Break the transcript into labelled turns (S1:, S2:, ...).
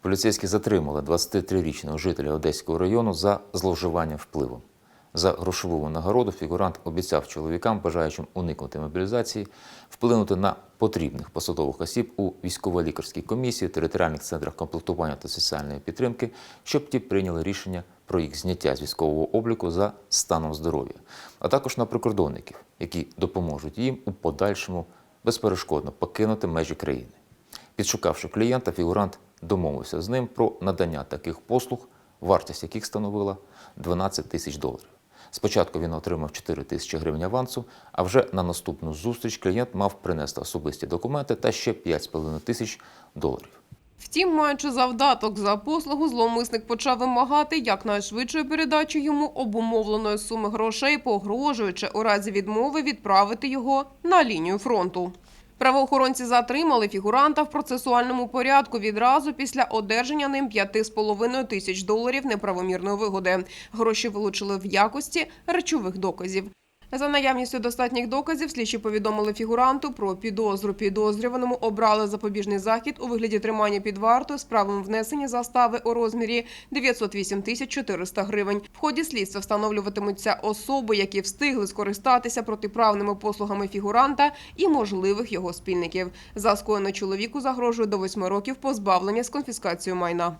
S1: Поліцейські затримали 23-річного жителя Одеського району за зловживання впливом. За грошову нагороду фігурант обіцяв чоловікам, бажаючим уникнути мобілізації, вплинути на потрібних посадових осіб у військово-лікарській комісії, територіальних центрах комплектування та соціальної підтримки, щоб ті прийняли рішення про їх зняття з військового обліку за станом здоров'я, а також на прикордонників, які допоможуть їм у подальшому безперешкодно покинути межі країни. Підшукавши клієнта, фігурант домовився з ним про надання таких послуг, вартість яких становила 12 тисяч доларів. Спочатку він отримав 4 тисячі гривень авансу, а вже на наступну зустріч клієнт мав принести особисті документи та ще 5,5 тисяч доларів.
S2: Втім, маючи завдаток за послугу, зловмисник почав вимагати якнайшвидшої передачі йому обумовленої суми грошей, погрожуючи у разі відмови відправити його на лінію фронту. Правоохоронці затримали фігуранта в процесуальному порядку відразу після одержання ним 5,5 тисяч доларів неправомірної вигоди. Гроші вилучили в якості речових доказів. За наявністю достатніх доказів слідчі повідомили фігуранту про підозру. Підозрюваному обрали запобіжний захід у вигляді тримання під вартою з правом внесення застави у розмірі 908 тисяч 400 гривень. В ході слідства встановлюватимуться особи, які встигли скористатися протиправними послугами фігуранта і можливих його спільників. За скоєно чоловіку загрожує до 8 років позбавлення з конфіскацією майна.